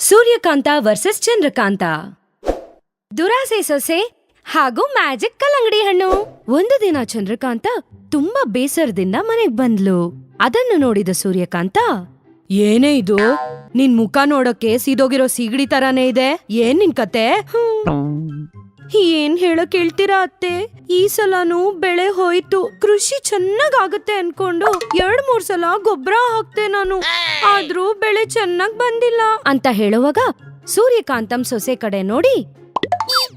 Suryakanta versus Chandrakanta. ದುರಾಸೆ ಸೊಸೆ ಹಾಗೂ ಮ್ಯಾಜಿಕ್ ಕಲ್ಲಂಗಡಿ ಹಣ್ಣು. ಒಂದು ದಿನ ಚಂದ್ರಕಾಂತ ತುಂಬಾ ಬೇಸರದಿಂದ ಮನೆಗ್ ಬಂದ್ಲು. ಅದನ್ನು ನೋಡಿದ ಸೂರ್ಯಕಾಂತ, ಏನೇ ಇದು? ನಿನ್ ಮುಖ ನೋಡಕ್ಕೆ ಸೀದೋಗಿರೋ ಸೀಗಡಿ ತರಾನೇ ಇದೆ? ಏನ್ ನಿನ್ ಕತೆ? ಏನ್ ಹೇಳಕ್ ಹೇಳ್ತೀರಾ ಅತ್ತೆ? ಈ ಸಲನೂ ಬೆಳೆ ಹೋಯ್ತು. ಕೃಷಿ ಚೆನ್ನಾಗಾಗತ್ತೆ ಅನ್ಕೊಂಡು ಎರಡ್ ಮೂರ್ ಸಲ ಗೊಬ್ಬರ ಹಾಕ್ತೆ ನಾನು. ಆದ್ರೂ ಬೆಳೆ ಚೆನ್ನಾಗ್ ಬಂದಿಲ್ಲ. ಅಂತ ಹೇಳುವಾಗ ಸೂರ್ಯಕಾಂತಂ ಸೊಸೆ ಕಡೆ ನೋಡಿ,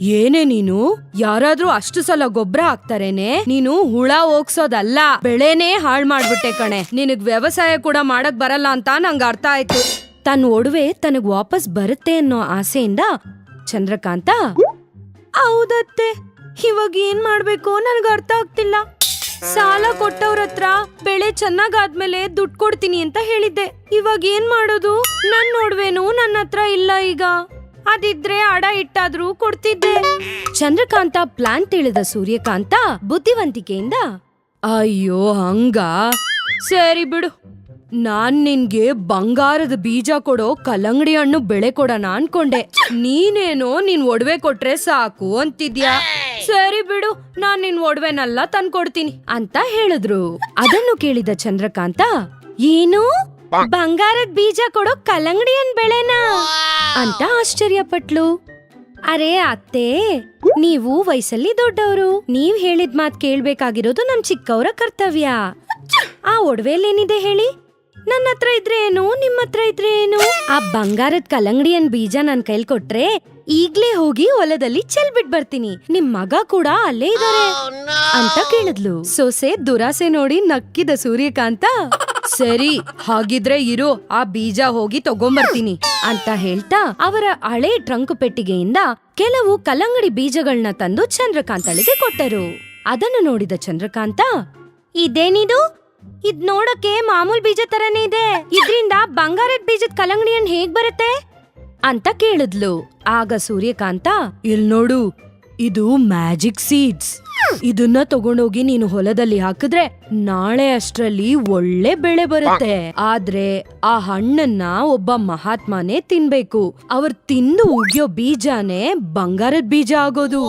ಏನೇ ನೀನು? ಯಾರಾದ್ರೂ ಅಷ್ಟು ಸಲ ಗೊಬ್ಬರ ಹಾಕ್ತಾರೇನೆ? ನೀನು ಹುಳ ಹೋಗ್ಸೋದಲ್ಲ. ಬೆಳೆನೇ ಹಾಳ್ ಮಾಡ್ಬಿಟ್ಟೆ ಕಣೆ. ನಿನಗ್ ವ್ಯವಸಾಯ ಕೂಡ ಮಾಡಕ್ ಬರಲ್ಲ ಅಂತ ನಂಗ್ ಅರ್ಥ ಆಯ್ತು. ತನ್ನ ಒಡವೆ ತನಗ್ ವಾಪಸ್ ಬರುತ್ತೆ ಅನ್ನೋ ಆಸೆಯಿಂದ ಚಂದ್ರಕಾಂತ ಹೌದತ್ತೆ. ಇವಾಗ ಏನ್ ಮಾಡ್ಬೇಕು ನನಗೆ ಅರ್ಥ ಆಗ್ತಿಲ್ಲ. ಸಾಲ ಕೊಟ್ಟವ್ರ ಹತ್ರ ಬೆಳೆ ಚೆನ್ನಾಗಾದ್ಮೇಲೆ ದುಡ್ಡು ಕೊಡ್ತೀನಿ ಅಂತ ಹೇಳಿದ್ದೆ. ಇವಾಗ ಏನ್ ಮಾಡೋದು? ನನ್ ನೋಡ್ವೇನು ನನ್ನ ಹತ್ರ ಇಲ್ಲ ಈಗ. ಅದಿದ್ರೆ ಅಡ ಇಟ್ಟಾದ್ರೂ ಕೊಡ್ತಿದ್ದೆ. ಚಂದ್ರಕಾಂತ ಪ್ಲಾನ್ ತಿಳಿದ ಸೂರ್ಯಕಾಂತ ಬುದ್ಧಿವಂತಿಕೆಯಿಂದ, ಅಯ್ಯೋ, ಹಂಗ? ಸರಿ ಬಿಡು. ನಾನ್ ನಿನ್ಗೆ ಬಂಗಾರದ ಬೀಜ ಕೊಡೋ ಕಲ್ಲಂಗಡಿ ಹಣ್ಣು ಬೆಳೆ ಕೊಡೋಣ ಅನ್ಕೊಂಡೆ. ನೀನೇನೋ ನಿನ್ ಒಡವೆ ಕೊಟ್ರೆ ಸಾಕು ಅಂತಿದ್ಯಾ? ಸರಿ ಬಿಡು, ನಾನ್ ನಿನ್ ಒಡವೆನೆಲ್ಲ ತಂದ್ಕೊಡ್ತೀನಿ ಅಂತ ಹೇಳಿದ್ರು. ಅದನ್ನು ಕೇಳಿದ ಚಂದ್ರಕಾಂತ, ಏನು? ಬಂಗಾರದ ಬೀಜ ಕೊಡೋ ಕಲ್ಲಂಗಡಿ ಹಣ್ಣು ಬೆಳೆನಾ? ಅಂತ ಆಶ್ಚರ್ಯಪಟ್ಲು. ಅರೆ ಅತ್ತೆ, ನೀವು ವಯಸ್ಸಲ್ಲಿ ದೊಡ್ಡವರು. ನೀವ್ ಹೇಳಿದ ಮಾತ್ ಕೇಳ್ಬೇಕಾಗಿರೋದು ನಮ್ ಚಿಕ್ಕವರ ಕರ್ತವ್ಯ. ಆ ಒಡವೆಯಲ್ಲೇನಿದೆ ಹೇಳಿ? ನನ್ನ ಹತ್ರ ಇದ್ರೆ ಏನು? ನಿಮ್ ಹತ್ರ ಇದ್ರೆ ಏನು? ಆ ಬಂಗಾರದ ಕಲ್ಲಂಗಡಿಯನ್ ಬೀಜ ನನ್ ಕೈಲ್ ಕೊಟ್ರೆ ಈಗ್ಲೇ ಹೋಗಿ ಹೊಲದಲ್ಲಿ ಚೆಲ್ ಬಿಟ್ ಬರ್ತೀನಿ. ನಿಮ್ ಮಗ ಕೂಡ ಅಲ್ಲೇ ಇದಾರೆ ಅಂತ ಕೇಳಿದ್ಲು. ಸೊಸೆ ದುರಾಸೆ ನೋಡಿ ನಕ್ಕಿದ ಸೂರ್ಯಕಾಂತ ಸರಿ ಹಾಗಿದ್ರೆ ಇರು ಆ ಬೀಜ ಹೋಗಿ ತಗೊಂಬರ್ತೀನಿ ಅಂತ ಹೇಳ್ತಾ ಅವರ ಹಳೆ ಟ್ರಂಕ್ ಪೆಟ್ಟಿಗೆಯಿಂದ ಕೆಲವು ಕಲ್ಲಂಗಡಿ ಬೀಜಗಳನ್ನ ತಂದು ಚಂದ್ರಕಾಂತಳಿಗೆ ಕೊಟ್ಟರು. ಅದನ್ನು ನೋಡಿದ ಚಂದ್ರಕಾಂತ ಇದೇನಿದು? ಇದ್ ನೋಡಕ್ಕೆ ಮಾಮೂಲ್ ಬೀಜ ತರನೇ ಇದೆ. ಇದ್ರಿಂದ ಬಂಗಾರದ ಬೀಜದ ಕಲಂಗಡಿ ಹಣ್ಣು ಹೇಗ್ ಬರುತ್ತೆ? ಅಂತ ಕೇಳಿದ್ಲು. ಆಗ ಸೂರ್ಯಕಾಂತ, ಇಲ್ ನೋಡು, ಇದು ಮ್ಯಾಜಿಕ್ ಸೀಡ್ಸ್. ಇದನ್ನ ತಗೊಂಡೋಗಿ ನೀನು ಹೊಲದಲ್ಲಿ ಹಾಕಿದ್ರೆ ನಾಳೆ ಅಷ್ಟ್ರಲ್ಲಿ ಒಳ್ಳೆ ಬೆಳೆ ಬರುತ್ತೆ. ಆದ್ರೆ ಆ ಹಣ್ಣನ್ನ ಒಬ್ಬ ಮಹಾತ್ಮನೇ ತಿನ್ಬೇಕು. ಅವ್ರು ತಿಂದು ಉಗಿಯೋ ಬೀಜನೇ ಬಂಗಾರದ ಬೀಜ ಆಗೋದು.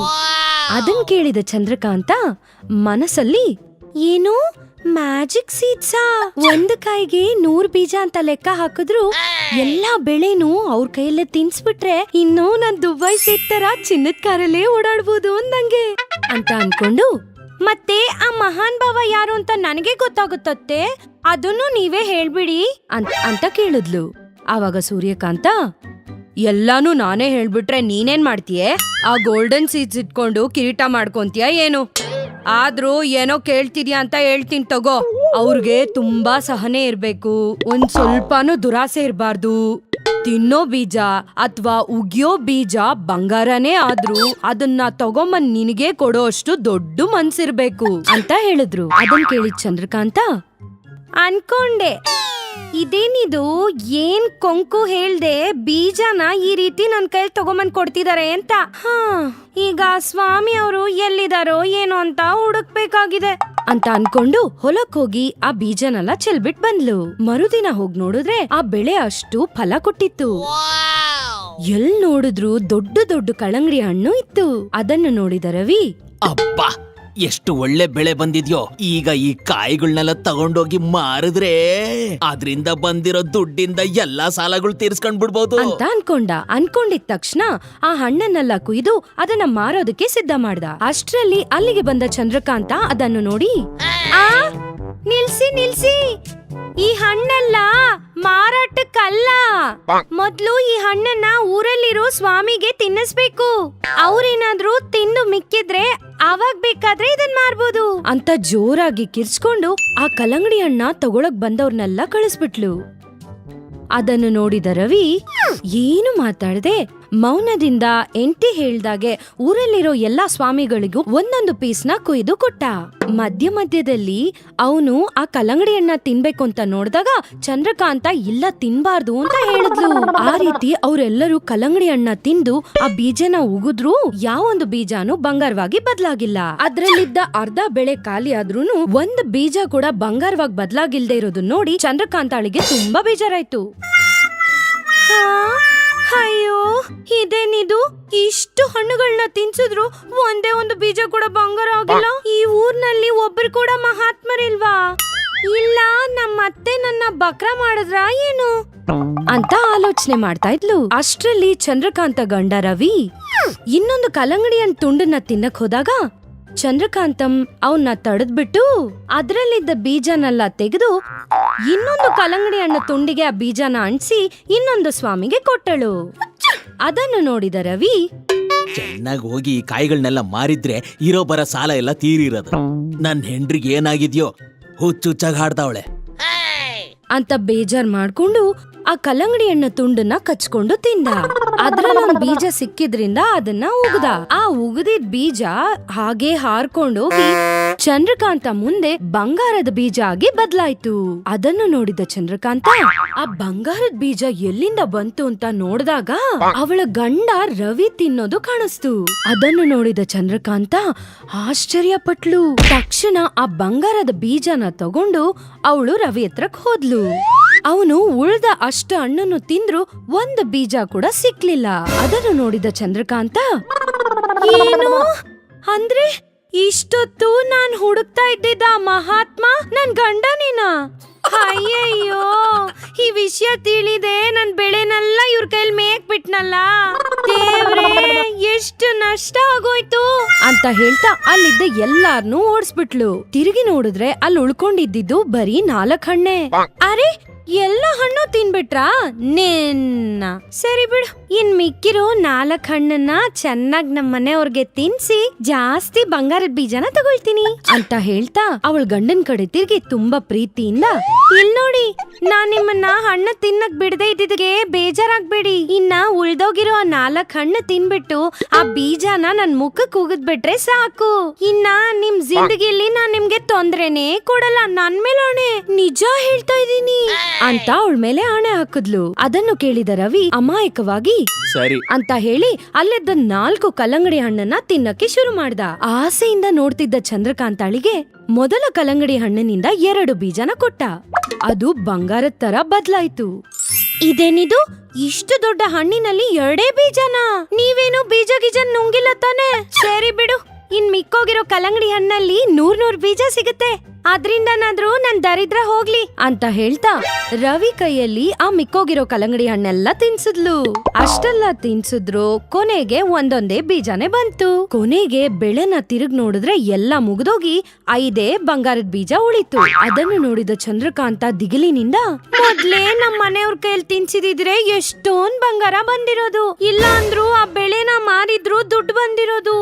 ಅದನ್ ಕೇಳಿದ ಚಂದ್ರಕಾಂತ, ಮನಸ್ಸಲ್ಲಿ ಏನು? ಮ್ಯಾಜಿಕ್ ಸೀಡ್ಸಾ ಒಂದು ಕಾಯಿಗೆ ನೂರ್ ಬೀಜ ಅಂತ ಲೆಕ್ಕ ಹಾಕಿದ್ರು ಎಲ್ಲಾ ಬೆಳೆನೂ ಅವ್ರ ಕೈಯಲ್ಲೇ ತಿನ್ಸ್ಬಿಟ್ರೆ ಇನ್ನು ನಾನ್ ದುಬೈ ಸೀಟ್ ತರ ಚಿನ್ನದ ಕಾರಲ್ಲೇ ಓಡಾಡ್ಬೋದು ಅಂದಂಗೆ. ಅಂತ ಅನ್ಕೊಂಡು, ಮತ್ತೆ ಆ ಮಹಾನ್ ಭಾವ ಯಾರು ಅಂತ ನನಗೆ ಗೊತ್ತಾಗುತ್ತತ್ತೆ? ಅದನ್ನು ನೀವೇ ಹೇಳ್ಬಿಡಿ ಅಂತ ಅಂತ ಕೇಳಿದ್ಲು. ಆವಾಗ ಸೂರ್ಯಕಾಂತ, ಎಲ್ಲಾನು ನಾನೇ ಹೇಳ್ಬಿಟ್ರೆ ನೀನೇನ್ ಮಾಡ್ತೀಯೆ? ಆ ಗೋಲ್ಡನ್ ಸೀಡ್ಸ್ ಇಟ್ಕೊಂಡು ಕಿರೀಟ ಮಾಡ್ಕೊಂತೀಯ ಏನು? ಆದ್ರೂ ಏನೋ ಕೇಳ್ತಿದ್ಯಾ ಅಂತ ಹೇಳ್ತೀನಿ ತಗೋ. ಅವ್ರಿಗೆ ತುಂಬಾ ಸಹನೆ ಇರ್ಬೇಕು. ಒಂದ್ ಸ್ವಲ್ಪನೂ ದುರಾಸೆ ಇರಬಾರ್ದು. ತಿನ್ನೋ ಬೀಜ ಅಥವಾ ಉಗಿಯೋ ಬೀಜ ಬಂಗಾರನೇ ಆದ್ರೂ ಅದನ್ನ ತಗೊಂಬಂದ್ ನಿನಗೆ ಕೊಡೋ ಅಷ್ಟು ದೊಡ್ಡ ಮನ್ಸಿರ್ಬೇಕು ಅಂತ ಹೇಳಿದ್ರು. ಅದನ್ ಕೇಳಿದ್ ಚಂದ್ರಕಾಂತ? ಅನ್ಕೊಂಡೆ. ಇದೇನಿದು? ಏನ್ ಕೊಂಕು ಹೇಳ್ದೆ ಬೀಜನ ಈ ರೀತಿ ನನ್ ಕೈಲಿ ತಗೊಂಬಂದ್ ಕೊಡ್ತಿದಾರೆ ಅಂತ? ಹಾ, ಈಗ ಸ್ವಾಮಿ ಅವರು ಎಲ್ಲಿದಾರೋ ಏನೋ ಅಂತ ಹುಡುಕ್ಬೇಕಾಗಿದೆ ಅಂತ ಅನ್ಕೊಂಡು ಹೊಲಕ್ ಹೋಗಿ ಆ ಬೀಜನೆಲ್ಲ ಚೆಲ್ಬಿಟ್ ಬಂದ್ಲು. ಮರುದಿನ ಹೋಗ್ ನೋಡಿದ್ರೆ ಆ ಬೆಳೆ ಅಷ್ಟು ಫಲ ಕೊಟ್ಟಿತ್ತು. ಎಲ್ ನೋಡಿದ್ರು ದೊಡ್ಡ ದೊಡ್ಡ ಕಳಂಗಡಿ ಹಣ್ಣು ಇತ್ತು. ಅದನ್ನು ನೋಡಿದ ರವಿ, ಅಬ್ಬಾ! ಎಷ್ಟು ಒಳ್ಳೆ ಬೆಳೆ ಬಂದಿದ್ಯೋ, ಈಗ ಈ ಕಾಯಿಗಳನ್ನೆಲ್ಲ ತಗೊಂಡೋಗಿ ಮಾರಿದ್ರೆ ಅದ್ರಿಂದ ಬಂದಿರೋ ದುಡ್ಡಿಂದ ಎಲ್ಲಾ ಸಾಲಗಳು ತೀರ್ಸ್ಕೊಂಡ್ ಬಿಡ್ಬೋದು ಅಂತ ಅನ್ಕೊಂಡ. ಅನ್ಕೊಂಡಿದ ತಕ್ಷಣ ಆ ಹಣ್ಣನ್ನೆಲ್ಲ ಕುಯ್ದು ಅದನ್ನ ಮಾರೋದಕ್ಕೆ ಸಿದ್ಧ ಮಾಡ್ದ. ಅಷ್ಟ್ರಲ್ಲಿ ಅಲ್ಲಿಗೆ ಬಂದ ಚಂದ್ರಕಾಂತ ಅದನ್ನು ನೋಡಿ, ಆ ನಿಲ್ಸಿ ನಿಲ್ಸಿ. ಈ ಹಣ್ಣೆಲ್ಲ ಮಾರಾಟಕ್ಕಲ್ಲ. ಮೊದ್ಲು ಈ ಹಣ್ಣನ್ನ ಊರಲ್ಲಿರೋ ಸ್ವಾಮಿಗೆ ತಿನ್ನಿಸ್ಬೇಕು. ಅವ್ರೇನಾದ್ರೂ ತಿಂದು ಮಿಕ್ಕಿದ್ರೆ ಅವಾಗ ಬೇಕಾದ್ರೆ ಇದನ್ ಮಾರ್ಬೋದು. ಅಂತ ಜೋರಾಗಿ ಕಿರ್ಚ್ಕೊಂಡು ಆ ಕಲ್ಲಂಗಡಿ ಹಣ್ಣ ತಗೊಳಕ್ ಬಂದವ್ರನ್ನೆಲ್ಲ ಕಳಿಸ್ಬಿಟ್ಲು. ಅದನ್ನು ನೋಡಿದ ರವಿ ಏನು ಮಾತಾಡದೆ? ಮೌನದಿಂದ ಎಂಟಿ ಹೇಳ್ದಾಗೆ ಊರಲ್ಲಿರೋ ಎಲ್ಲಾ ಸ್ವಾಮಿಗಳಿಗೂ ಒಂದೊಂದು ಪೀಸ್ನ ಕೊಯ್ದು ಕೊಟ್ಟ. ಮಧ್ಯ ಮಧ್ಯದಲ್ಲಿ ಅವನು ಆ ಕಲ್ಲಂಗಡಿಯನ್ನ ತಿನ್ಬೇಕು ಅಂತ ನೋಡಿದಾಗ ಚಂದ್ರಕಾಂತ ಇಲ್ಲ ತಿನ್ಬಾರ್ದು ಅಂತ ಹೇಳಿದ್ಲು. ಆ ರೀತಿ ಅವರೆಲ್ಲರೂ ಕಲ್ಲಂಗಡಿ ಹಣ್ಣ ತಿಂದು ಆ ಬೀಜನ ಉಗಿದ್ರು ಯಾವೊಂದು ಬೀಜನೂ ಬಂಗಾರವಾಗಿ ಬದ್ಲಾಗಿಲ್ಲ. ಅದ್ರಲ್ಲಿದ್ದ ಅರ್ಧ ಬೆಳೆ ಖಾಲಿ ಆದ್ರೂ ಒಂದ್ ಬೀಜ ಕೂಡ ಬಂಗಾರವಾಗಿ ಬದ್ಲಾಗಿಲ್ದೇ ಇರೋದು ನೋಡಿ ಚಂದ್ರಕಾಂತಾಳಿಗೆ ತುಂಬಾ ಬೇಜಾರಾಯ್ತು. ಹಾ ಇದೇನಿದು? ಇಷ್ಟು ಹಣ್ಣುಗಳನ್ನ ತಿನ್ಸಿದ್ರು ಒಂದೇ ಒಂದು ಬೀಜ ಕೂಡ ಬಂಗಾರ ಆಗಿಲ್ಲ. ಈ ಊರ್ನಲ್ಲಿ ಒಬ್ರು ಕೂಡ ಮಹಾತ್ಮರಿಲ್ವಾ? ಇಲ್ಲ ನಮ್ಮ ಅತ್ತೆ ನನ್ನ ಬಕ್ರ ಮಾಡಿದ್ರ ಏನು? ಅಂತ ಆಲೋಚನೆ ಮಾಡ್ತಾ ಇದ್ಲು. ಅಷ್ಟ್ರಲ್ಲಿ ಚಂದ್ರಕಾಂತ ಗಂಡ ರವಿ. ಇನ್ನೊಂದು ಕಲ್ಲಂಗಡಿಯನ್ ತುಂಡನ್ನ ತಿನ್ನಕ್ ಹೋದಾಗ ಚಂದ್ರಕಾಂತಂ ಅವನ್ನ ತಡೆದ್ಬಿಟ್ಟು ಅದ್ರಲ್ಲಿದ್ದ ಬೀಜನೆಲ್ಲ ತೆಗೆದು ಇನ್ನೊಂದು ಕಲಂಗಡಿ ಹಣ್ಣು ತುಂಡಿಗೆ ಆ ಬೀಜನ ಅಂಟಿಸಿ ಇನ್ನೊಂದು ಸ್ವಾಮಿಗೆ ಕೊಟ್ಟಳು. ಅದನ್ನು ನೋಡಿದ ರವಿ ಚೆನ್ನಾಗಿ ಹೋಗಿ ಈ ಕಾಯಿಗಳನ್ನೆಲ್ಲ ಮಾರಿದ್ರೆ ಇರೋ ಬರ ಸಾಲ ಎಲ್ಲ ತೀರಿರೋದು. ನನ್ನ ಹೆಂಡ್ರಿಗೆ ಏನಾಗಿದ್ಯೋ ಹುಚ್ಚುಚ್ಚಾಗಿ ಹಾಡ್ತಾವಳೆ ಅಂತ ಬೇಜಾರ್ ಮಾಡ್ಕೊಂಡು ಆ ಕಲ್ಲಂಗಡಿ ಹಣ್ಣು ತುಂಡನ್ನ ಕಚ್ಕೊಂಡು ತಿಂದ. ಅದ್ರಲ್ಲೊಂದ್ ಬೀಜ ಸಿಕ್ಕಿದ್ರಿಂದ ಅದನ್ನ ಉಗ್ದ. ಆ ಉಗದಿದ್ ಬೀಜ ಹಾಗೆ ಹಾರ್ಕೊಂಡು ಚಂದ್ರಕಾಂತ ಮುಂದೆ ಬಂಗಾರದ ಬೀಜ ಆಗಿ ಬದ್ಲಾಯ್ತು. ಅದನ್ನು ನೋಡಿದ ಚಂದ್ರಕಾಂತ, ಆ ಬಂಗಾರದ ಬೀಜ ಎಲ್ಲಿಂದ ಬಂತು ಅಂತ ನೋಡಿದಾಗ ಅವಳ ಗಂಡ ರವಿ ತಿನ್ನೋದು ಕಾಣಿಸ್ತು. ಅದನ್ನು ನೋಡಿದ ಚಂದ್ರಕಾಂತ ಆಶ್ಚರ್ಯ ಪಟ್ಲು ತಕ್ಷಣ ಆ ಬಂಗಾರದ ಬೀಜನ ತಗೊಂಡು ಅವಳು ರವಿ ಹತ್ರಕ್ ಹೋದ್ಲು. ಅವನು ಉಳ್ದ ಅಷ್ಟು ಹಣ್ಣನ್ನು ತಿಂದ್ರು ಒಂದು ಬೀಜ ಕೂಡ ಸಿಕ್ಲಿಲ್ಲ. ಅದನ್ನು ನೋಡಿದ ಚಂದ್ರಕಾಂತ ಏನು? ಅಂದ್ರೆ ಇಷ್ಟೊತ್ತು ನಾನ್ ಹುಡುಕ್ತಾ ಇದ್ದಿದ್ದ ಮಹಾತ್ಮ ನನ್ ಗಂಡನೇನಾ? ಅಯ್ಯಯ್ಯೋ ಈ ವಿಷಯ ತಿಳಿದೆ ನನ್ ಬೆಳೆನೆಲ್ಲ ಇವ್ರ ಕೈಲಿ ಮೇಕ್ ಬಿಟ್ನಲ್ಲ ದೇವ್ರೇ ಎಷ್ಟು ನಷ್ಟ ಆಗೋಯ್ತು. ಅಂತ ಹೇಳ್ತಾ ಅಲ್ಲಿದ್ದ ಎಲ್ಲಾರ್ನು ಓಡಿಸ್ಬಿಟ್ಲು. ತಿರುಗಿ ನೋಡಿದ್ರೆ ಅಲ್ಲಿ ಉಳ್ಕೊಂಡಿದ್ದಿದ್ದು ಬರೀ ನಾಲ್ಕ್ ಹಣ್ಣೆ. ಅರೆ ಎಲ್ಲ ಹಣ್ಣು ತಿನ್ಬಿಟ್ರಾ? ನಿನ್ನ. ಸರಿ ಬಿಡು. ಇನ್ ಮಿಕ್ಕಿರೋ ನಾಲ್ಕು ಹಣ್ಣನ್ನ ಚೆನ್ನಾಗ್ ನಮ್ ಮನೆಯವ್ರಿಗೆ ತಿನ್ಸಿ ಜಾಸ್ತಿ ಬಂಗಾರದ ಬೀಜನ ತಗೊಳ್ತೀನಿ ಅಂತ ಹೇಳ್ತಾ ಅವಳ ಗಂಡನ್ ಕಡೆ ತಿರ್ಗಿ ತುಂಬಾ ಪ್ರೀತಿಯಿಂದ, ಇಲ್ ನೋಡಿ, ನಾನ್ ನಿಮ್ಮನ್ನ ಹಣ್ಣು ತಿನ್ನಕ್ ಬಿಡದೆ ಇದ್ದಿದ್ಗೆ ಬೇಜಾರಾಗ್ಬೇಡಿ. ಇನ್ನ ಉಳ್ದೋಗಿರೋ ಆ ನಾಲ್ಕ್ ಹಣ್ಣು ತಿನ್ಬಿಟ್ಟು ಆ ಬೀಜನ ನನ್ ಮುಖಕ್ ಉಗಿದ್ಬಿಟ್ರೆ ಸಾಕು. ಇನ್ನ ನಿಮ್ ಜಿಂದಗಿಲಿ ನಾನ್ ನಿಮ್ಗೆ ತೊಂದ್ರೆನೆ ಕೊಡಲ್ಲ, ನನ್ ಮೇಲೆ ನಿಜ ಹೇಳ್ತಾ ಇದೀನಿ ಅಂತ ಅವಳ ಮೇಲೆ ಆಣೆ ಹಾಕಿದ್ಲು. ಅದನ್ನು ಕೇಳಿದ ರವಿ ಅಮಾಯಕವಾಗಿ ಸರಿ. ಅಂತ ಹೇಳಿ ಅಲ್ಲಿದ್ದ ನಾಲ್ಕು ಕಲ್ಲಂಗಡಿ ಹಣ್ಣನ್ನ ತಿನ್ನಕ್ಕೆ ಶುರು ಮಾಡ್ದ. ಆಸೆಯಿಂದ ನೋಡ್ತಿದ್ದ ಚಂದ್ರಕಾಂತಾಳಿಗೆ ಮೊದಲ ಕಲ್ಲಂಗಡಿ ಹಣ್ಣಿನಿಂದ ಎರಡು ಬೀಜನ ಕೊಟ್ಟ. ಅದು ಬಂಗಾರದ ತರ ಬದ್ಲಾಯ್ತು. ಇದೇನಿದು? ಇಷ್ಟು ದೊಡ್ಡ ಹಣ್ಣಿನಲ್ಲಿ ಎರಡೇ ಬೀಜನ? ನೀವೇನು ಬೀಜ ಗೀಜ ನುಂಗಿಲ್ಲ ತಾನೆ? ಸರಿ ಬಿಡು. ಇನ್ ಮಿಕ್ಕೋಗಿರೋ ಕಲ್ಲಂಗಡಿ ಹಣ್ಣಲ್ಲಿ ನೂರ್ ನೂರ್ ಬೀಜ ಸಿಗುತ್ತೆ. ಅದ್ರಿಂದನಾದ್ರೂ ನನ್ ದರಿದ್ರ ಹೋಗ್ಲಿ ಅಂತ ಹೇಳ್ತಾ ರವಿ ಕೈಯಲ್ಲಿ ಆ ಮಿಕ್ಕೋಗಿರೋ ಕಲಂಗಡಿ ಹಣ್ಣೆಲ್ಲ ತಿನ್ಸಿದ್ಲು. ಅಷ್ಟೆಲ್ಲ ತಿನ್ಸಿದ್ರು ಕೊನೆಗೆ ಒಂದೊಂದೇ ಬೀಜನೇ ಬಂತು. ಕೊನೆಗೆ ಬೆಳೆನ ತಿರುಗ್ ನೋಡಿದ್ರೆ ಎಲ್ಲ ಮುಗಿದೋಗಿ ಐದೇ ಬಂಗಾರದ ಬೀಜ ಉಳಿತು. ಅದನ್ನು ನೋಡಿದ ಚಂದ್ರಕಾಂತ ದಿಗಿಲಿನಿಂದ, ಮೊದ್ಲೇ ನಮ್ ಮನೆಯವ್ರ ಕೈಯಲ್ಲಿ ತಿನ್ಸಿದಿದ್ರೆ ಎಷ್ಟೊಂದ್ ಬಂಗಾರ ಬಂದಿರೋದು. ಇಲ್ಲ ಅಂದ್ರು ಆ ಬೆಳೆನ ಮಾರಿದ್ರು ದುಡ್ಡು ಬಂದಿರೋದು.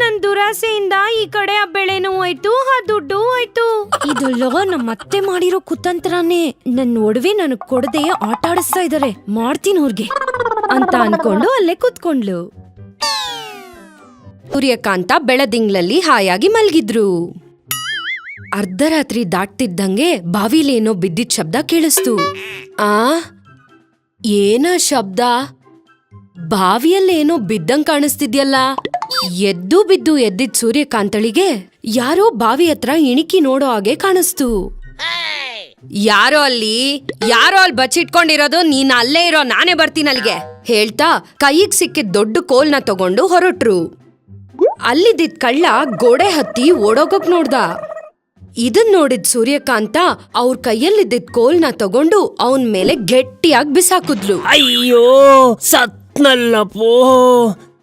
ನನ್ ದುರಾಸೆಯಿಂದ ಈ ಕಡೆ ಆ ಬೆಳೆನೂ ಹೋಯ್ತು, ಆ ದುಡ್ಡು ಹೋಯ್ತು ಇದೆಲ್ಲವೋ ನಮ್ಮ ಅತ್ತೆ ಮಾಡಿರೋ ಕುತಂತ್ರನೇ. ನನ್ನ ಒಡವೆ ನನಗೆ ಕೊಡದೆ ಆಟ ಆಡಿಸ್ತಾ ಇದಾರೆ. ಮಾಡ್ತೀನಿ ಅವ್ರಿಗೆ. ಅಂತ ಅನ್ಕೊಂಡು ಅಲ್ಲೇ ಕುತ್ಕೊಂಡ್ಲು. ಸೂರ್ಯಕಾಂತ ಬೆಳದಿಂಗ್ಲಲ್ಲಿ ಹಾಯಾಗಿ ಮಲ್ಗಿದ್ರು. ಅರ್ಧರಾತ್ರಿ ದಾಟ್ತಿದ್ದಂಗೆ ಬಾವಿಲೇನೋ ಬಿದ್ದಿದ್ ಶಬ್ದ ಕೇಳಿಸ್ತು. ಆ? ಏನ ಶಬ್ದ? ಬಾವಿಯಲ್ಲೇನೋ ಬಿದ್ದಂಗ್ ಕಾಣಿಸ್ತಿದ್ಯಲ್ಲ? ಎದ್ದು ಬಿದ್ದು ಎದ್ದಿದ್ ಸೂರ್ಯಕಾಂತಳಿಗೆ ಯಾರೋ ಬಾವಿ ಹತ್ರ ಇಣಿಕಿ ನೋಡೋ ಹಾಗೆ ಕಾಣಿಸ್ತು. ಯಾರೋ ಅಲ್ಲಿ ಯಾರೋ ಅಲ್ಲಿ ಬಚ್ಚಿಟ್ಕೊಂಡಿರೋದು ನೀನ್ ಅಲ್ಲೇ ಇರೋ, ನಾನೇ ಬರ್ತೀನಿ ಅಲ್ಲಿಗೆ ಹೇಳ್ತಾ ಕೈಗ್ ಸಿಕ್ಕಿದ್ ದೊಡ್ಡ ಕೋಲ್ನ ತಗೊಂಡು ಹೊರಟ್ರು. ಅಲ್ಲಿದ್ದಿದ್ ಕಳ್ಳ ಗೋಡೆ ಹತ್ತಿ ಓಡೋಗಕ್ ನೋಡ್ದ. ಇದನ್ ನೋಡಿದ್ ಸೂರ್ಯಕಾಂತ ಅವ್ರ ಕೈಯಲ್ಲಿದ್ದಿದ್ ಕೋಲ್ನ ತಗೊಂಡು ಅವನ್ ಮೇಲೆ ಗಟ್ಟಿಯಾಗಿ ಬಿಸಾಕುದ್ಲು. ಅಯ್ಯೋ ಸತ್ನಲ್ಲಪ್ಪೋ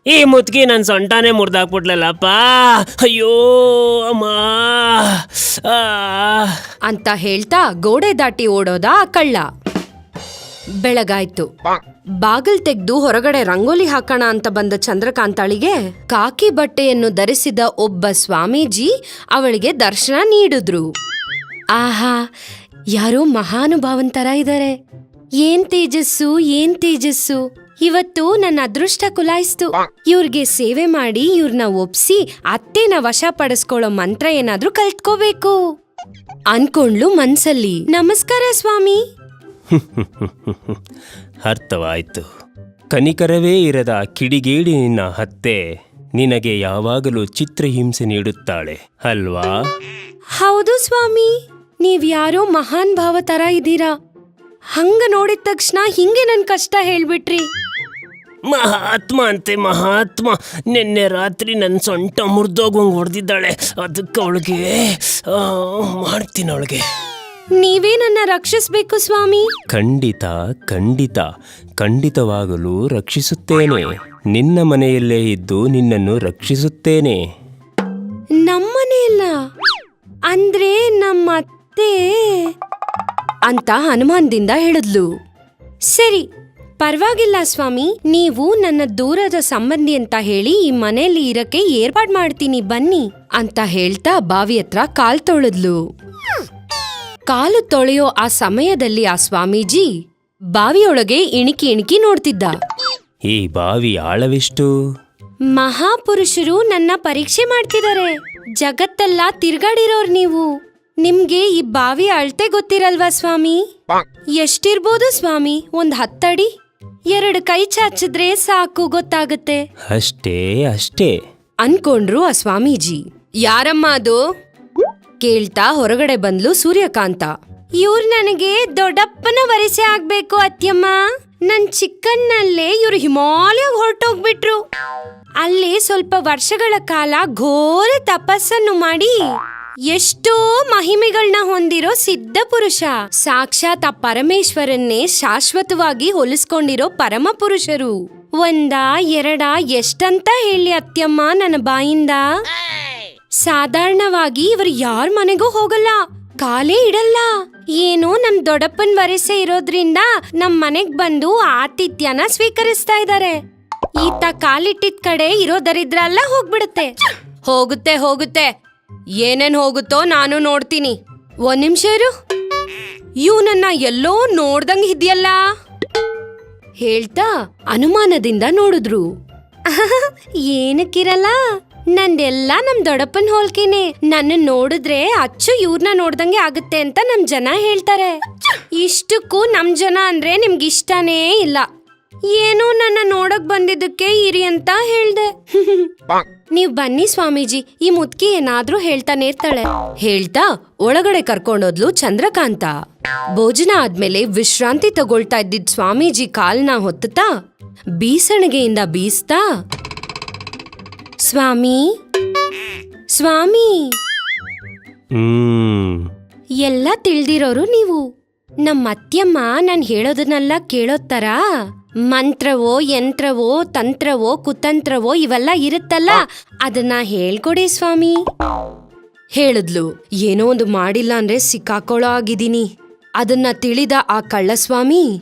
ಈ ಮುತ್ಕಿ ನನ್ನ ಸೊಂಟಾನೇ ಮುರ್ದಾಕ್ಬಿಟ್ಲಲ್ಲಪ್ಪ. ಅಯ್ಯೋ ಅಮ್ಮ. ಅಂತ ಹೇಳ್ತಾ ಗೋಡೆ ದಾಟಿ ಓಡೋದ ಆ ಕಳ್ಳ. ಬೆಳಗಾಯ್ತು. ಬಾಗಿಲ್ ತೆಗ್ದು ಹೊರಗಡೆ ರಂಗೋಲಿ ಹಾಕೋಣ ಅಂತ ಬಂದ ಚಂದ್ರಕಾಂತಾಳಿಗೆ ಕಾಕಿ ಬಟ್ಟೆಯನ್ನು ಧರಿಸಿದ ಒಬ್ಬ ಸ್ವಾಮೀಜಿ ಅವಳಿಗೆ ದರ್ಶನ ನೀಡಿದ್ರು. ಆಹಾ ಯಾರೋ ಮಹಾನುಭಾವಂತರ ಇದ್ದಾರೆ ಇದಾರೆ. ಏನ್ ತೇಜಸ್ಸು ಏನ್ ತೇಜಸ್ಸು? ಇವತ್ತು ನನ್ನ ಅದೃಷ್ಟ ಕುಲಾಯಿಸ್ತು. ಇವ್ರಿಗೆ ಸೇವೆ ಮಾಡಿ ಇವ್ರನ್ನ ಒಪ್ಸಿ ಅತ್ತೆನ ವಶ ಪಡಿಸ್ಕೊಳ್ಳೋ ಮಂತ್ರ ಏನಾದ್ರೂ ಕಲ್ತ್ಕೋಬೇಕು. ಅನ್ಕೊಂಡ್ಲು ಮನ್ಸಲ್ಲಿ. ನಮಸ್ಕಾರ ಸ್ವಾಮಿ. ಅರ್ಥವಾಯ್ತು. ಕನಿಕರವೇ ಇರದ ಕಿಡಿಗೇಡಿ ನಿನ್ನ ಹತ್ತೆ ನಿನಗೆ ಯಾವಾಗಲೂ ಚಿತ್ರಹಿಂಸೆ ನೀಡುತ್ತಾಳೆ ಅಲ್ವಾ? ಹೌದು ಸ್ವಾಮಿ. ನೀವ್ ಯಾರೋ ಮಹಾನ್ ಭಾವ ತರ ಇದ್ದೀರಾ. ಹಂಗ ನೋಡಿದ ತಕ್ಷಣ ಹಿಂಗೆ ನನ್ ಕಷ್ಟ ಹೇಳ್ಬಿಟ್ರಿ. ಮಹಾತ್ಮ ಅಂತೆ ಮಹಾತ್ಮ. ನಿನ್ನೆ ರಾತ್ರಿ ನನ್ನ ಸೊಂಟ ಮುರಿದೋಗಂಗೆ ಹೊಡೆದಿದ್ದಾಳೆ. ಅದಕ್ಕೆ ಅವಳಿಗೆ ಮಾಡ್ತೀನಿ ಅವಳಿಗೆ. ನೀವೇ ನನ್ನ ರಕ್ಷಿಸಬೇಕು ಸ್ವಾಮಿ? ಖಂಡಿತ ಖಂಡಿತ. ಖಂಡಿತವಾಗಲು ರಕ್ಷಿಸುತ್ತೇನೆ. ನಿನ್ನ ಮನೆಯಲ್ಲೇ ಇದ್ದು ನಿನ್ನನ್ನು ರಕ್ಷಿಸುತ್ತೇನೆ. ನಮ್ಮನೆಯಲ್ಲ? ಅಂದ್ರೆ ನಮ್ಮ ಅತ್ತೆ ಅಂತ ಹನುಮಾನ್ದಿಂದ ಹೇಳಿದ್ಲು. ಸರಿ ಪರವಾಗಿಲ್ಲ ಸ್ವಾಮಿ ನೀವು ನನ್ನ ದೂರದ ಸಂಬಂಧಿ ಅಂತ ಹೇಳಿ ಈ ಮನೆಯಲ್ಲಿ ಇರಕ್ಕೆ ಏರ್ಪಾಡ್ ಮಾಡ್ತೀನಿ ಬನ್ನಿ ಅಂತ ಹೇಳ್ತಾ ಬಾವಿ ಹತ್ರ ಕಾಲ್ ತೊಳೆದ್ಲು. ಕಾಲು ತೊಳೆಯೋ ಆ ಸಮಯದಲ್ಲಿ ಆ ಸ್ವಾಮೀಜಿ ಬಾವಿಯೊಳಗೆ ಇಣಿಕಿ ಇಣಿಕಿ ನೋಡ್ತಿದ್ದ. ಈ ಬಾವಿ ಆಳವೆಷ್ಟು? ಮಹಾಪುರುಷರು ನನ್ನ ಪರೀಕ್ಷೆ ಮಾಡ್ತಿದ್ದಾರೆ ಜಗತ್ತೆಲ್ಲ ತಿರ್ಗಾಡಿರೋರ್ ನೀವು. ನಿಮ್ಗೆ ಈ ಬಾವಿ ಅಳತೆ ಗೊತ್ತಿರಲ್ವಾ ಸ್ವಾಮಿ? ಎಷ್ಟಿರ್ಬೋದು ಸ್ವಾಮಿ ಒಂದ್ ಹತ್ತಡಿ? ಎರಡು ಕೈ ಚಾಚಿದ್ರೆ ಸಾಕು ಗೊತ್ತಾಗುತ್ತೆ. ಅಷ್ಟೇ ಅಷ್ಟೇ. ಅನ್ಕೊಂಡ್ರು ಆ ಸ್ವಾಮೀಜಿ. ಯಾರಮ್ಮ ಅದು? ಕೇಳ್ತಾ ಹೊರಗಡೆ ಬಂದ್ಲು ಸೂರ್ಯಕಾಂತ. ಇವ್ರು ನನಗೆ ದೊಡ್ಡಪ್ಪನ ವರಸೆ ಆಗ್ಬೇಕು ಅತ್ಯಮ್ಮ. ನನ್ ಚಿಕ್ಕನ್ನಲ್ಲೇ ಇವ್ರು ಹಿಮಾಲಯ ಹೊರಟೋಗ್ಬಿಟ್ರು. ಅಲ್ಲಿ ಸ್ವಲ್ಪ ವರ್ಷಗಳ ಕಾಲ ಘೋರ ತಪಸ್ಸನ್ನು ಮಾಡಿ ಎಷ್ಟೋ ಮಹಿಮೆಗಳನ್ನ ಹೊಂದಿರೋ ಸಿದ್ಧ ಪುರುಷ. ಸಾಕ್ಷಾತ್ ಆ ಪರಮೇಶ್ವರನ್ನೇ ಶಾಶ್ವತವಾಗಿ ಹೊಲಿಸ್ಕೊಂಡಿರೋ ಪರಮ ಪುರುಷರು. ಒಂದ ಎರಡ ಎಷ್ಟಂತ ಹೇಳಿ ಅತ್ಯಮ್ಮ ನನ್ನ ಬಾಯಿಂದ. ಸಾಧಾರಣವಾಗಿ ಇವರು ಯಾರ ಮನೆಗೂ ಹೋಗಲ್ಲ, ಕಾಲೇ ಇಡಲ್ಲ. ಏನೋ ನಮ್ ದೊಡ್ಡಪ್ಪನ್ ವರಸೆ ಇರೋದ್ರಿಂದ ನಮ್ ಮನೆಗ್ ಬಂದು ಆತಿಥ್ಯನ ಸ್ವೀಕರಿಸ್ತಾ ಇದ್ದಾರೆ ಈತ ಕಾಲಿಟ್ಟಿದ್ ಕಡೆ ಇರೋ ದರಿದ್ರ ಹೋಗ್ಬಿಡುತ್ತೆ. ಹೋಗುತ್ತೆ ಹೋಗುತ್ತೆ. ಏನೇನ್ ಹೋಗುತ್ತೋ ನಾನು ನೋಡ್ತೀನಿ. ಒಂದ್ ನಿಮಿಷ ಇರು. ಇವನನ್ನ ಎಲ್ಲೋ ನೋಡ್ದಂಗ್ ಇದೆಯಲ್ಲ? ಹೇಳ್ತಾ ಅನುಮಾನದಿಂದ ನೋಡಿದ್ರು. ಏನಕ್ಕಿರಲ್ಲ? ನಂದೆಲ್ಲ ನಮ್ ದೊಡಪ್ಪನ್ ಹೋಲ್ಕೆನೆ. ನನ್ನ ನೋಡಿದ್ರೆ ಅಚ್ಚು ಇವ್ರನ್ನ ನೋಡ್ದಂಗೆ ಆಗುತ್ತೆ ಅಂತ ನಮ್ ಜನ ಹೇಳ್ತಾರೆ. ಇಷ್ಟಕ್ಕೂ ನಮ್ ಜನ ಅಂದ್ರೆ ನಿಮ್ಗೆ ಇಷ್ಟನೇ ಇಲ್ಲ. ಏನೋ ನನ್ನ ನೋಡಕ್ ಬಂದಿದ್ದಕ್ಕೆ ಇರಿ ಅಂತ ಹೇಳ್ದೆ. ನೀವ್ ಬನ್ನಿ ಸ್ವಾಮೀಜಿ ಈ ಮುದ್ಕಿ ಏನಾದ್ರೂ ಹೇಳ್ತಾನೆ ಇರ್ತಾಳೆ. ಹೇಳ್ತಾ ಒಳಗಡೆ ಕರ್ಕೊಂಡೋದ್ಲು ಚಂದ್ರಕಾಂತ. ಭೋಜನ ಆದ್ಮೇಲೆ ವಿಶ್ರಾಂತಿ ತಗೊಳ್ತಾ ಇದ್ದಿದ್ ಸ್ವಾಮೀಜಿ ಕಾಲ್ನ ಹೊತ್ತುತ್ತಾ ಬೀಸಣಿಗೆಯಿಂದ ಬೀಸ್ತಾ ಸ್ವಾಮಿ ಸ್ವಾಮಿ ಎಲ್ಲ ತಿಳ್ದಿರೋರು ನೀವು. ನಮ್ಮ ಅತ್ಯಮ್ಮ ನಾನ್ ಹೇಳೋದನ್ನೆಲ್ಲ ಕೇಳೋ ಮಂತ್ರವೋ, ಯಂತ್ರವೋ, ತಂತ್ರವೋ, ಕುತಂತ್ರವೋ ಇವೆಲ್ಲ ಇರುತ್ತಲ್ಲ? ಅದನ್ನ ಹೇಳ್ಕೊಡಿ ಸ್ವಾಮಿ. ಹೇಳಿದ್ಲು, ಏನೋ ಒಂದು ಮಾಡಿಲ್ಲ ಅಂದ್ರೆ ಸಿಕ್ಕಾಕೊಳ್ಳೋ ಆಗಿದ್ದೀನಿ. ಅದನ್ನ ತಿಳಿದ ಆ ಕಳ್ಳಸ್ವಾಮಿ.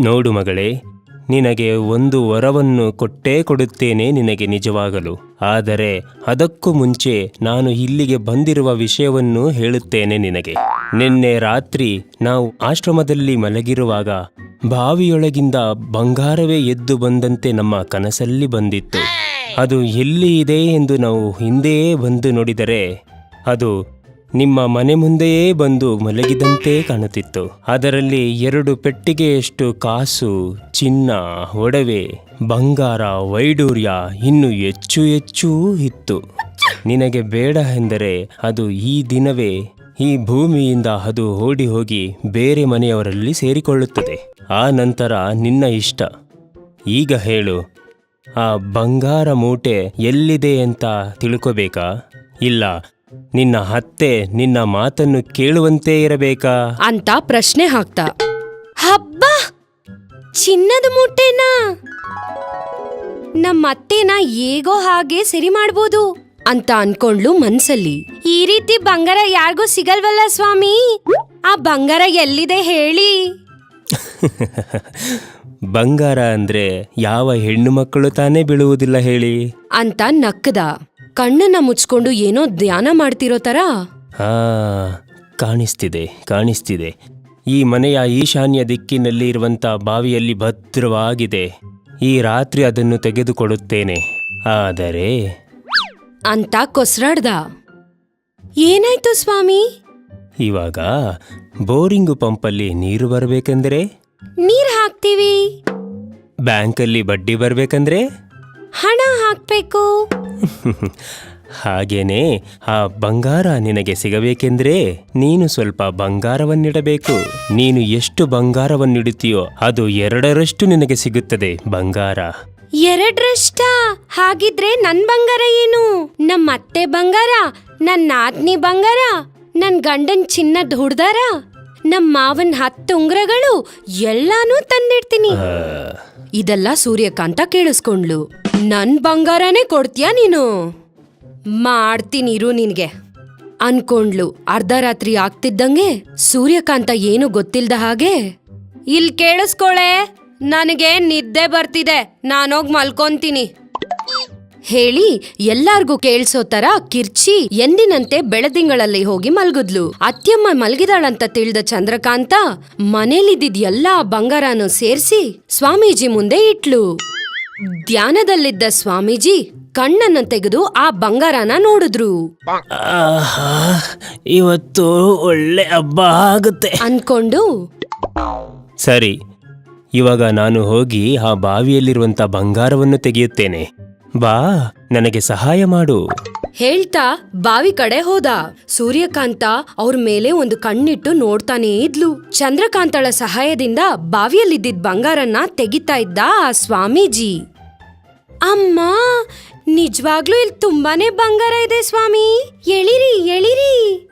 ನೋಡು ಮಗಳೇ ನಿನಗೆ ಒಂದು ವರವನ್ನು ಕೊಟ್ಟೇ ಕೊಡುತ್ತೇನೆ ನಿನಗೆ ನಿಜವಾಗಲು. ಆದರೆ ಅದಕ್ಕೂ ಮುಂಚೆ ನಾನು ಇಲ್ಲಿಗೆ ಬಂದಿರುವ ವಿಷಯವನ್ನು ಹೇಳುತ್ತೇನೆ ನಿನಗೆ. ನಿನ್ನೆ ರಾತ್ರಿ ನಾವು ಆಶ್ರಮದಲ್ಲಿ ಮಲಗಿರುವಾಗ ಬಾವಿಯೊಳಗಿಂದ ಬಂಗಾರವೇ ಎದ್ದು ಬಂದಂತೆ ನಮ್ಮ ಕನಸಲ್ಲಿ ಬಂದಿತ್ತು. ಅದು ಎಲ್ಲಿ ಇದೆ ಎಂದು ನಾವು ಹಿಂದೆಯೇ ಬಂದು ನೋಡಿದರೆ ಅದು ನಿಮ್ಮ ಮನೆ ಮುಂದೆಯೇ ಬಂದು ಮಲಗಿದಂತೆ ಕಾಣುತ್ತಿತ್ತು. ಅದರಲ್ಲಿ ಎರಡು ಪೆಟ್ಟಿಗೆಯಷ್ಟು ಕಾಸು, ಚಿನ್ನ, ಒಡವೆ, ಬಂಗಾರ, ವೈಡೂರ್ಯ ಇನ್ನು ಹೆಚ್ಚು ಹೆಚ್ಚು ಇತ್ತು. ನಿನಗೆ ಬೇಡ ಎಂದರೆ ಅದು ಈ ದಿನವೇ, ಈ ಭೂಮಿಯಿಂದ ಅದು ಓಡಿ ಹೋಗಿ ಬೇರೆ ಮನೆಯವರಲ್ಲಿ ಸೇರಿಕೊಳ್ಳುತ್ತದೆ. ಆ ನಂತರ ನಿನ್ನ ಇಷ್ಟ. ಈಗ ಹೇಳು, ಆ ಬಂಗಾರ ಮೂಟೆ ಎಲ್ಲಿದೆ ಅಂತ ತಿಳ್ಕೋಬೇಕಾ? ಇಲ್ಲ ನಿನ್ನ ಹತ್ತೆ ನಿನ್ನ ಮಾತನ್ನು ಕೇಳುವಂತೆ ಇರಬೇಕಾ? ಅಂತ ಪ್ರಶ್ನೆ ಹಾಕ್ತ ಹಬ್ಬ! ಚಿನ್ನದ ಮೂಟೆನ? ನಮ್ಮ ಅತ್ತೆನ ಹೇಗೋ ಹಾಗೆ ಸರಿ ಮಾಡ್ಬೋದು ಅಂತ ಅನ್ಕೊಂಡ್ಲು ಮನ್ಸಲ್ಲಿ. ಈ ರೀತಿ ಬಂಗಾರ ಯಾರಿಗೂ ಸಿಗಲ್ವಲ್ಲ ಸ್ವಾಮಿ? ಆ ಬಂಗಾರ ಎಲ್ಲಿದೆ ಹೇಳಿ? ಬಂಗಾರ ಅಂದ್ರೆ ಯಾವ ಹೆಣ್ಣು ಮಕ್ಕಳು ತಾನೇ ಬೀಳುವುದಿಲ್ಲ ಹೇಳಿ. ಅಂತ ನಕ್ಕದ ಕಣ್ಣನ್ನ ಮುಚ್ಕೊಂಡು ಏನೋ ಧ್ಯಾನ ಮಾಡ್ತಿರೋ ತರ? ಕಾಣಿಸ್ತಿದೆ ಕಾಣಿಸ್ತಿದೆ. ಈ ಮನೆಯ ಈಶಾನ್ಯ ದಿಕ್ಕಿನಲ್ಲಿ ಇರುವಂತ ಬಾವಿಯಲ್ಲಿ ಭದ್ರವಾಗಿದೆ. ಈ ರಾತ್ರಿ ಅದನ್ನು ತೆಗೆದುಕೊಡುತ್ತೇನೆ ಆದರೆ ಅಂತ ಕೊಸ್ರಾಡ್ದ. ಏನಾಯ್ತು ಸ್ವಾಮಿ? ಇವಾಗ ಬೋರಿಂಗು ಪಂಪಲ್ಲಿ ನೀರು ಬರಬೇಕೆಂದರೆ? ನೀರ್ ಹಾಕ್ತೀವಿ. ಬ್ಯಾಂಕಲ್ಲಿ ಬಡ್ಡಿ ಬರಬೇಕಂದ್ರೆ? ಹಣ ಹಾಕ್ಬೇಕು. ಹಾಗೇನೆ ಆ ಬಂಗಾರ ನಿನಗೆ ಸಿಗಬೇಕೆಂದ್ರೆ ನೀನು ಸ್ವಲ್ಪ ಬಂಗಾರವನ್ನಿಡಬೇಕು. ನೀನು ಎಷ್ಟು ಬಂಗಾರವನ್ನಿಡುತ್ತೀಯೋ ಅದು ಎರಡರಷ್ಟು ನಿನಗೆ ಸಿಗುತ್ತದೆ ಬಂಗಾರ. ಎರಡರಷ್ಟ? ಹಾಗಿದ್ರೆ ನನ್ ಬಂಗಾರ ಏನು? ನಮ್ಮ ಅತ್ತೆ ಬಂಗಾರ ನನ್ನ ನಾದ್ನಿ ಬಂಗಾರ ನನ್ ಗಂಡನ್ ಚಿನ್ನದ ಹುಡ್ದಾರ ನಮ್ ಮಾವನ್ ಹತ್ತು ಉಂಗ್ರಗಳು ಎಲ್ಲಾನು ತಂದಿಡ್ತೀನಿ. ಇದೆಲ್ಲ ಸೂರ್ಯಕಾಂತ ಕೇಳಿಸ್ಕೊಂಡ್ಲು. ನನ್ ಬಂಗಾರನೇ ಕೊಡ್ತೀಯಾ ನೀನು? ಮಾಡ್ತೀನಿ ಇರು ನಿನ್ಗೆ. ಅನ್ಕೊಂಡ್ಲು, ಅರ್ಧ ರಾತ್ರಿ ಆಗ್ತಿದ್ದಂಗೆ ಸೂರ್ಯಕಾಂತ ಏನು ಗೊತ್ತಿಲ್ದ ಹಾಗೆ, ಇಲ್ ಕೇಳಿಸ್ಕೊಳೆ, ನನಗೆ ನಿದ್ದೆ ಬರ್ತಿದೆ, ನಾನೋಗ್ ಮಲ್ಕೊಂತೀನಿ. ಹೇಳಿ ಎಲ್ಲಾರ್ಗೂ ಕೇಳಿಸೋ ತರ ಕಿರ್ಚಿ ಎಂದಿನಂತೆ ಬೆಳದಿಂಗಳಲ್ಲಿ ಹೋಗಿ ಮಲ್ಗಿದ್ಲು. ಅತ್ಯಮ್ಮ ಮಲ್ಗಿದಾಳಂತ ತಿಳಿದ ಚಂದ್ರಕಾಂತ ಮನೇಲಿದ್ದಿದ್ ಎಲ್ಲಾ ಬಂಗಾರನೂ ಸೇರಿಸಿ ಸ್ವಾಮೀಜಿ ಮುಂದೆ ಇಟ್ಲು. ಧ್ಯಾನದಲ್ಲಿದ್ದ ಸ್ವಾಮೀಜಿ ಕಣ್ಣನ್ನು ತೆಗೆದು ಆ ಬಂಗಾರನ ನೋಡಿದ್ರು. ಆಹಾ ಇವತ್ತು ಒಳ್ಳೆ ಹಬ್ಬ ಆಗುತ್ತೆ. ಅನ್ಕೊಂಡು ಸರಿ ಇವಾಗ ನಾನು ಹೋಗಿ ಆ ಬಾವಿಯಲ್ಲಿರುವಂತ ಬಂಗಾರವನ್ನು ತೆಗೆಯುತ್ತೇನೆ. ಬಾ ನನಗೆ ಸಹಾಯ ಮಾಡು. ಹೇಳ್ತಾ ಬಾವಿ ಕಡೆ ಹೋದ. ಸೂರ್ಯಕಾಂತ ಅವ್ರ ಮೇಲೆ ಒಂದು ಕಣ್ಣಿಟ್ಟು ನೋಡ್ತಾನೇ ಇದ್ಲು. ಚಂದ್ರಕಾಂತಳ ಸಹಾಯದಿಂದ ಬಾವಿಯಲ್ಲಿದ್ದ ಬಂಗಾರನ್ನ ತೆಗಿತಾ ಇದ್ದ ಆ ಸ್ವಾಮೀಜಿ. ಅಮ್ಮ ನಿಜವಾಗ್ಲೂ ಇಲ್ಲಿ ತುಂಬಾನೇ ಬಂಗಾರ ಇದೆ ಸ್ವಾಮಿ. ಎಳಿರಿ ಎಳಿರಿ.